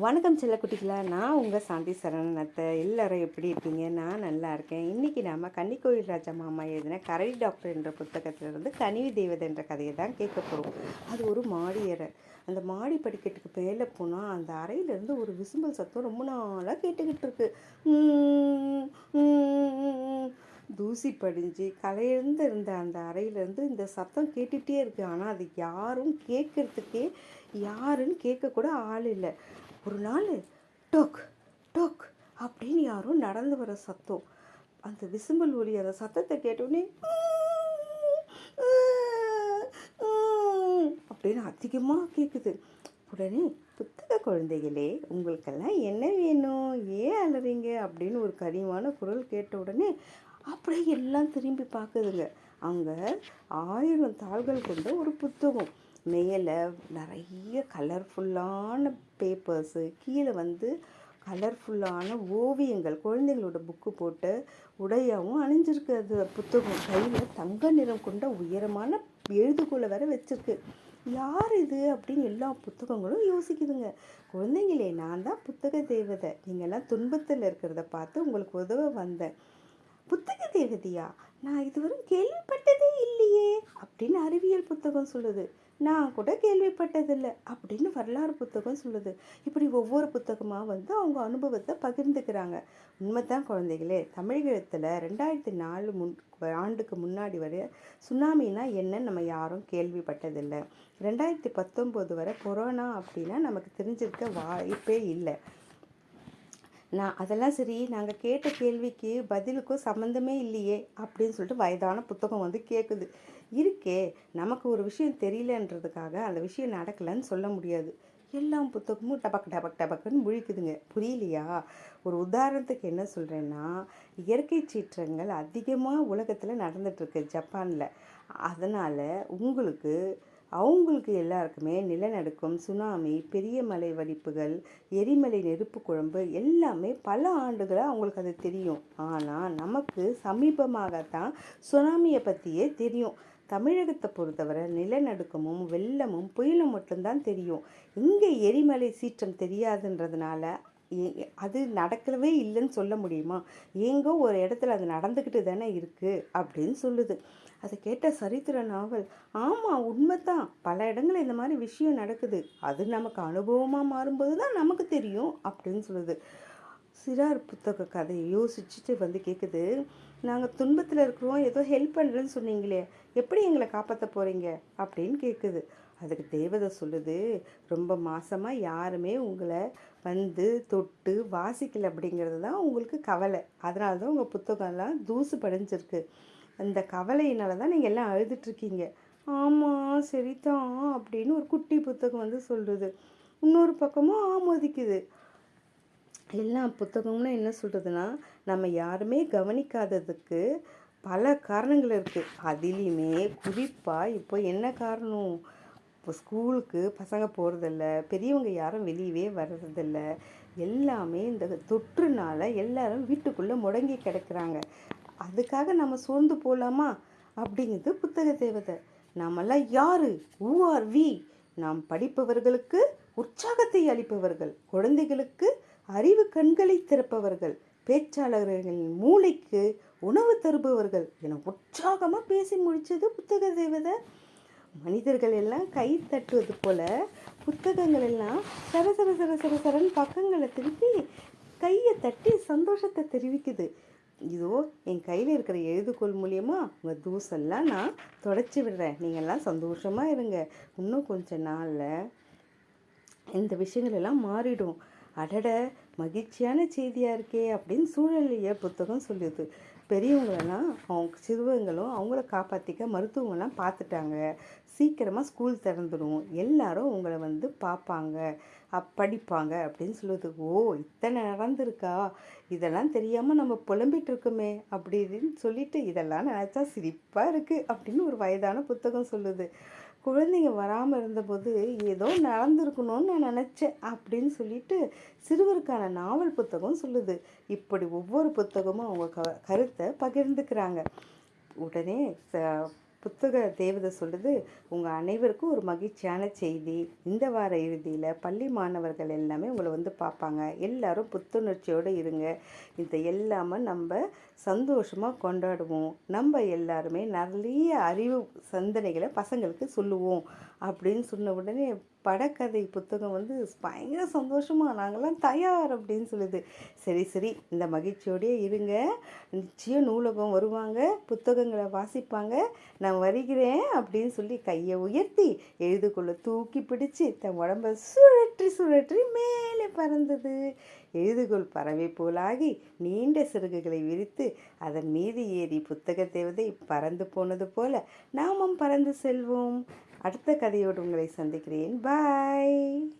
வணக்கம் செல்லக்குட்டிகளா நான் உங்கள் சாந்தி சரணத்தை எல்லாரும் எப்படி இருக்கீங்க? நான் நல்லா இருக்கேன். இன்றைக்கி நாம் கன்னிக்கோயில் ராஜா மாமா எழுதின கரடி டாக்டர் என்ற புத்தகத்திலிருந்து கனிவி தேவதை என்ற கதையை தான் கேட்க போகிறோம் அது ஒரு மாடி அறை. அந்த மாடி படிக்கட்டுக்கு மேலே போனால் அந்த அறையிலேருந்து ஒரு விசும்பல் சத்தம் ரொம்ப நாளாக கேட்டுக்கிட்டு இருக்கு. தூசி படிஞ்சு கலையிழந்து இருந்த அந்த அறையிலேருந்து இந்த சத்தம் கேட்டுகிட்டே இருக்குது ஆனால் அது யாரும் கேட்கறதுக்கே யாருன்னு கேட்கக்கூட ஆள் இல்லை. ஒரு நாள் டொக் டொக் அப்படின்னு யாரும் நடந்து வர சத்தம். அந்த விசும்பல் ஒலி அந்த சத்தத்தை கேட்டோடனே அப்படின்னு அதிகமாக கேட்குது உடனே புத்தக குழந்தைகளே உங்களுக்கெல்லாம் என்ன வேணும்? ஏன் அலறீங்க? அப்படின்னு ஒரு கனிவான குரல் கேட்ட உடனே அப்படியே எல்லாம் திரும்பி பார்க்குதுங்க. அங்கே ஆயிரம் தாள்கள் கொண்ட ஒரு புத்தகம். மேலே நிறைய கலர்ஃபுல்லான பேப்பர்ஸு கீழே வந்து கலர்ஃபுல்லான ஓவியங்கள் குழந்தைங்களோட புக்கு போட்டு உடையாகவும் அணிஞ்சிருக்கு அது புத்தகம். கையில் தங்க நிறம் கொண்ட உயரமான எழுதுகோலை வேற வச்சிருக்கு. யார் இது அப்படின்னு எல்லா புத்தகங்களும் யோசிக்குதுங்க. குழந்தைங்களே நான் தான் புத்தக தேவதை. நீங்கள்லாம் துன்பத்தில் இருக்கிறத பார்த்து உங்களுக்கு உதவ வந்தேன். புத்தக தேவதையா? நான் இதுவரை கேள்விப்பட்டதே இல்லையே அப்படின்னு அறிவியல் புத்தகம் சொல்லுது. நான் கூட கேள்விப்பட்டதில்லை அப்படின்னு வரலாறு புத்தகம் சொல்லுது. இப்படி ஒவ்வொரு புத்தகமாக வந்து அவங்க அனுபவத்தை பகிர்ந்துக்கிறாங்க. உண்மைதான் குழந்தைகளே தமிழகத்தில் ரெண்டாயிரத்தி நாலு முன் ஆண்டுக்கு முன்னாடி வரை சுனாமினா என்னன்னு நம்ம யாரும் கேள்விப்பட்டதில்லை. ரெண்டாயிரத்தி பத்தொம்போது வரை கொரோனா அப்படின்னா நமக்கு தெரிஞ்சிருக்க வாய்ப்பே இல்லை. நான் அதெல்லாம் சரி நாங்கள் கேட்ட கேள்விக்கு பதிலுக்கும் சம்மந்தமே இல்லையே அப்படின்னு சொல்லிட்டு வயதான புத்தகம் வந்து கேட்குது இருக்கே நமக்கு ஒரு விஷயம் தெரியலன்றதுக்காக அந்த விஷயம் நடக்கலைன்னு சொல்ல முடியாது. எல்லா புத்தகமும் டபக் டபக் டபக்குன்னு முழிக்குதுங்க. புரியலையா? ஒரு உதாரணத்துக்கு என்ன சொல்கிறேன்னா இயற்கை சீற்றங்கள் அதிகமாக உலகத்தில் நடந்துகிட்ருக்கு ஜப்பானில். அதனால் உங்களுக்கு அவங்களுக்கு எல்லாருக்குமே நிலநடுக்கம் சுனாமி பெரிய மலை வெடிப்புகள் எரிமலை நெருப்பு குழம்பு எல்லாமே பல ஆண்டுகளாக அவங்களுக்கு அது தெரியும். ஆனால் நமக்கு சமீபமாகத்தான் சுனாமியை பற்றியே தெரியும். தமிழகத்தை பொறுத்தவரை நிலநடுக்கமும் வெள்ளமும் புயலும் மட்டும்தான் தெரியும். இங்கே எரிமலை சீற்றம் தெரியாதுன்றதுனால ஏ- அது நடக்கவே இல்லைன்னு சொல்ல முடியுமா? எங்கோ ஒரு இடத்துல அது நடந்துக்கிட்டு தானே இருக்குது அப்படின்னு சொல்லுது. அதை கேட்ட சரித்திர நாவல் ஆமாம் உண்மைதான். பல இடங்களில் இந்த மாதிரி விஷயம் நடக்குது. அது நமக்கு அனுபவமாக மாறும்போது தான் நமக்கு தெரியும் அப்படின்னு சொல்லுது. சிறார் புத்தக கதையை யோசிச்சுட்டு வந்து கேட்குது நாங்கள் துன்பத்தில் இருக்கிறோம் ஏதோ ஹெல்ப் பண்ணுறேன்னு சொன்னீங்களே எப்படி எங்களை காப்பாற்ற போகிறீங்க அப்படின்னு கேட்குது அதுக்கு தேவதை சொல்லுது ரொம்ப மாசமாக யாருமே உங்களை வந்து தொட்டு வாசிக்கல அப்படிங்கிறது தான் உங்களுக்கு கவலை. அதனால தான் உங்கள் புத்தகம்லாம் தூசு படிஞ்சிருக்கு. அந்த கவலையினால தான் நீங்கள் எல்லாம் அழுதுட்ருக்கீங்க ஆமாம் சரிதான் அப்படின்னு ஒரு குட்டி புத்தகம் வந்து சொல்லுது இன்னொரு பக்கமும் ஆமோதிக்குது. எல்லா புத்தகம்னா என்ன சொல்கிறதுனா நம்ம யாருமே கவனிக்காததுக்கு பல காரணங்கள் இருக்குது அதுலேயுமே குறிப்பாக இப்போ என்ன காரணம்? இப்போ ஸ்கூலுக்கு பசங்க போகிறதில்ல பெரியவங்க யாரும் வெளியவே வர்றதில்ல. எல்லாமே இந்த தொற்றுனால எல்லாரும் வீட்டுக்குள்ளே முடங்கி கிடக்கிறாங்க. அதுக்காக நம்ம சோர்ந்து போகலாமா அப்படிங்கிறது புத்தக தேவதை. நாமெல்லாம் யாரு? ஊ ஆர் வி நாம் படிப்பவர்களுக்கு உற்சாகத்தை அளிப்பவர்கள் குழந்தைகளுக்கு அறிவு கண்களை திறப்பவர்கள் பேச்சாளர்களின் மூளைக்கு உணவு தருபவர்கள் என உற்சாகமாக பேசி முடித்தது புத்தக தேவதை. மனிதர்கள் எல்லாம் கை தட்டுவது போல புத்தகங்கள் எல்லாம் சர சர சர சர சரன் பக்கங்களை திருப்பி கையை தட்டி சந்தோஷத்தை தெரிவிக்குது. இதோ என் கையில் இருக்கிற எழுதுகோள் மூலியமாக உங்கள் தூசெல்லாம் நான் தொடச்சி விடுறேன். நீங்கள்லாம் சந்தோஷமாக இருங்க. இன்னும் கொஞ்ச நாளில் இந்த விஷயங்கள் எல்லாம் மாறிடும். அடட மகிழ்ச்சியான செய்தியாக இருக்கே அப்படின்னு சூழலிய புத்தகம் சொல்லுது. பெரியவங்களெல்லாம் அவங்க சிறுவங்களும் அவங்கள காப்பாற்றிக்க மருத்துவங்கள்லாம் பார்த்துட்டாங்க. சீக்கிரமாக ஸ்கூல் திறந்துடும் எல்லாரும் உங்களை வந்து பார்ப்பாங்க. படிப்பாங்க அப்படின்னு சொல்லுது. ஓ இத்தனை நடந்திருக்கா? இதெல்லாம் தெரியாமல் நம்ம புலம்பிகிட்டு இருக்கோமே அப்படின்னு சொல்லிட்டு இதெல்லாம் நினச்சா சிரிப்பாக இருக்குது அப்படின்னு ஒரு வயதான புத்தகம் சொல்லுது. குழந்தைங்க வராமல் இருந்தபோது ஏதோ நடந்திருக்கணும்னு நான் நினச்சேன் அப்படின்னு சொல்லிட்டு சிறுவருக்கான நாவல் புத்தகம் சொல்லுது. இப்படி ஒவ்வொரு புத்தகமும் அவங்க க கருத்தை பகிர்ந்துக்கிறாங்க. உடனே ச புத்தக தேவதை சொல்லுது உங்கள் அனைவருக்கும் ஒரு மகிழ்ச்சியான செய்தி. இந்த வார இறுதியில் பள்ளி மாணவர்கள் எல்லாமே உங்களை வந்து பார்ப்பாங்க. எல்லாரும் புத்துணர்ச்சியோடு இருங்க. இதை எல்லாமே நம்ம சந்தோஷமாக கொண்டாடுவோம். நம்ம எல்லாருமே நிறைய அறிவு சிந்தனைகளை பசங்களுக்கு சொல்லுவோம். அப்படின்னு சொன்ன உடனே படக்கதை புத்தகம் வந்து பயங்கர சந்தோஷமாக நாங்கள்லாம் தயார் அப்படின்னு சொல்லுது. சரி சரி இந்த மகிழ்ச்சியோடயே இருங்க. நிச்சயம் நூலகம் வருவாங்க புத்தகங்களை வாசிப்பாங்க. நான் வருகிறேன் அப்படின்னு சொல்லி கையை உயர்த்தி எழுதுக்குள்ள தூக்கி பிடிச்சி தன் உடம்ப சுழற்றி சுழற்றி மேலே பறந்தது. எழுதுகோள் பறவை போலாகி நீண்ட சிறகுகளை விரித்து அதன் மீது ஏறி புத்தக தேவதை பறந்து போனது போல நாமும் பறந்து செல்வோம். அடுத்த கதையோடு உங்களை சந்திக்கிறேன். பாய்.